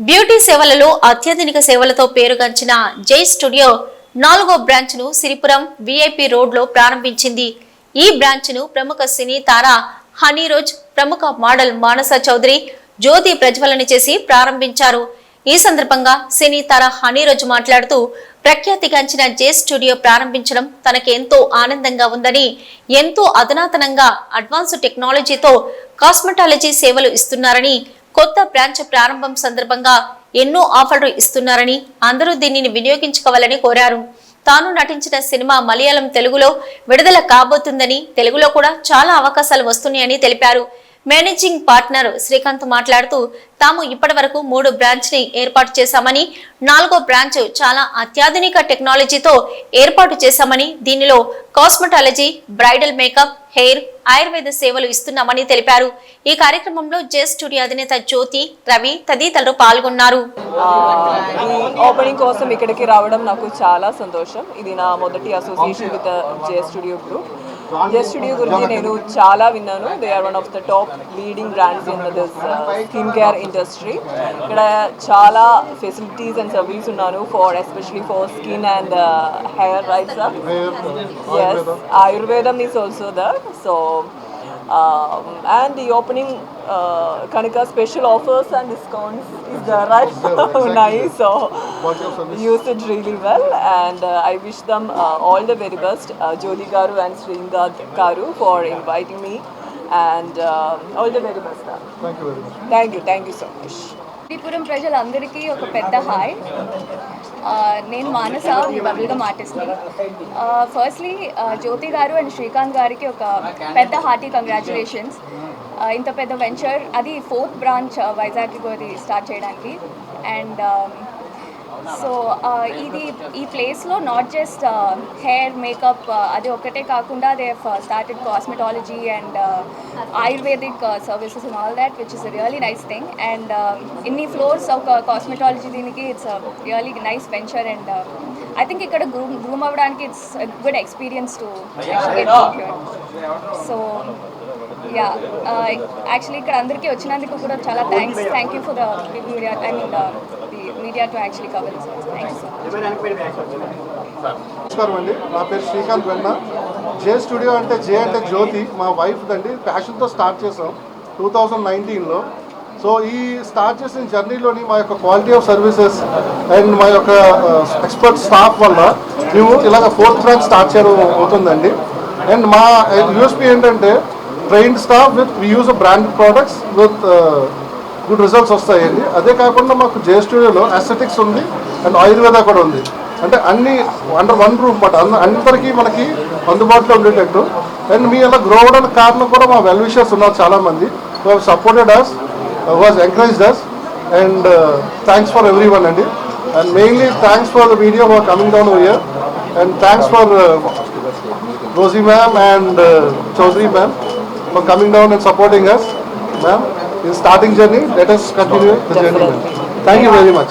Beauty సేవలలో అత్యాధునిక సేవలతో పేరుగాంచిన జై స్టూడియో నాలుగో బ్రాంచ్ను సిరిపురం విఐపి రోడ్లో ప్రారంభించింది. ఈ బ్రాంచ్ను ప్రముఖ సినీ తార హనీరోజ్ ప్రముఖ మోడల్ మానస చౌదరి జ్యోతి ప్రజ్వలన చేసి ప్రారంభించారు. ఈ సందర్భంగా సినీ తార హనీరోజ్ మాట్లాడుతూ ప్రఖ్యాతిగాంచిన జే స్టూడియో ప్రారంభించడం తనకు ఎంతో ఆనందంగా ఉందని ఎంతో అధునాతనంగా అడ్వాన్స్ టెక్నాలజీతో కాస్మెటాలజీ సేవలు ఇస్తున్నారని కొత్త బ్రాంచ్ ప్రారంభం సందర్భంగా ఎన్నో ఆఫర్లు ఇస్తున్నారని అందరూ దీనిని వినియోగించుకోవాలని కోరారు. తాను నటించిన సినిమా మలయాళం తెలుగులో విడుదల కాబోతుందని తెలుగులో కూడా చాలా అవకాశాలు వస్తున్నాయని తెలిపారు. మేనేజింగ్ పార్ట్నర్ శ్రీకాంత్ మాట్లాడుతూ తాము ఇప్పటి వరకు మూడు బ్రాంచ్ని ఏర్పాటు చేశామని నాలుగో బ్రాంచ్ చాలా అత్యాధునిక టెక్నాలజీతో ఏర్పాటు చేశామని దీనిలో cosmetology bridal makeup hair Ayurveda సేవలు ఇస్తున్నామని తెలిపారు. ఈ కార్యక్రమంలో జే స్టూడియో అధినేత జ్యోతి రవి తదితరులు పాల్గొన్నారు. ఓపెనింగ్ కోసం ఇక్కడికి రావడం నాకు చాలా సంతోషం. ఇది నా మొదటి association with J studio group J studio గురించి నేను చాలా విన్నాను. They are one of the top leading brands in this skin care industry ఇక్కడ చాలా ఫెసిలిటీస్ అండ్ సర్వీస్ ఉన్నాను for especially for skin and hair right sir yes ఆయుర్వేదం is also there so Um, and the opening uh, Kanika special offers and discounts is there right exactly. nice so use it really well and uh, I wish them uh, all the very best uh, Joli Garu and Sringad Garu for inviting me and um, all the very best thank you very much. Thank you thank you so much. Sripuram ప్రజలందరికీ ఒక పెద్ద hi. నేను మానస bubblegum ఆర్టిస్ట్ని firstly జ్యోతి గారు and Srikanth గారికి ఒక పెద్ద hearty congratulations ఇంత పెద్ద వెంచర్ అది ఫోర్త్ బ్రాంచ్ వైజాగ్ అది స్టార్ట్ చేయడానికి. అండ్ సో ఇది ఈ ప్లేస్లో నాట్ జస్ట్ హెయిర్ మేకప్ అది ఒకటే కాకుండా they started cosmetology and ayurvedic services and all that which is really nice thing and ఇన్ని ఫ్లోర్స్ ఒక కాస్మెటాలజీ దీనికి it's really nice venture and I think ఇక్కడ గ్రూమ్ గ్రూమ్ అవ్వడానికి it's good experience to so yeah actually ఇక్కడ అందరికీ వచ్చినందుకు కూడా చాలా thanks thank you for the media I mean the media to actually cover thank you so నమస్కారం అండి. నా పేరు శ్రీకాంత్ వెన్న. జే స్టూడియో అంటే జే అంటే జ్యోతి. మా వైఫ్ అండి. ప్యాషన్తో స్టార్ట్ చేసాం టూ థౌజండ్ నైన్టీన్లో సో ఈ స్టార్ట్ చేసిన జర్నీలోని మా యొక్క క్వాలిటీ ఆఫ్ సర్వీసెస్ అండ్ మా యొక్క ఎక్స్పర్ట్ స్టాఫ్ వల్ల మేము ఇలాగ ఫోర్త్ బ్రాంచ్ స్టార్ట్ చేయడం అవుతుందండి. అండ్ మా యూఎస్పీ ఏంటంటే trained staff with use brand products with good results వస్తాయండి. అదే కాకుండా మాకు జే స్టూడియోలో అస్థెటిక్స్ ఉంది అండ్ ఆయుర్వేద కూడా ఉంది. అంటే అన్ని అండర్ వన్ రూమ్ బట్ అందరికీ మనకి అందుబాటులో ఉండేటట్టు. అండ్ మీ అలా గ్రో అవడానికి కారణం కూడా మా వెల్ విషర్స్ ఉన్నారు చాలామంది. Supported us was encouraged us and thanks for everyone అండి. And mainly thanks for the video for coming down here and thanks for Rosy ma'am and Chowdary ma'am for coming down and supporting us. Ma'am, in starting journey, let us continue the journey. Thank you very much.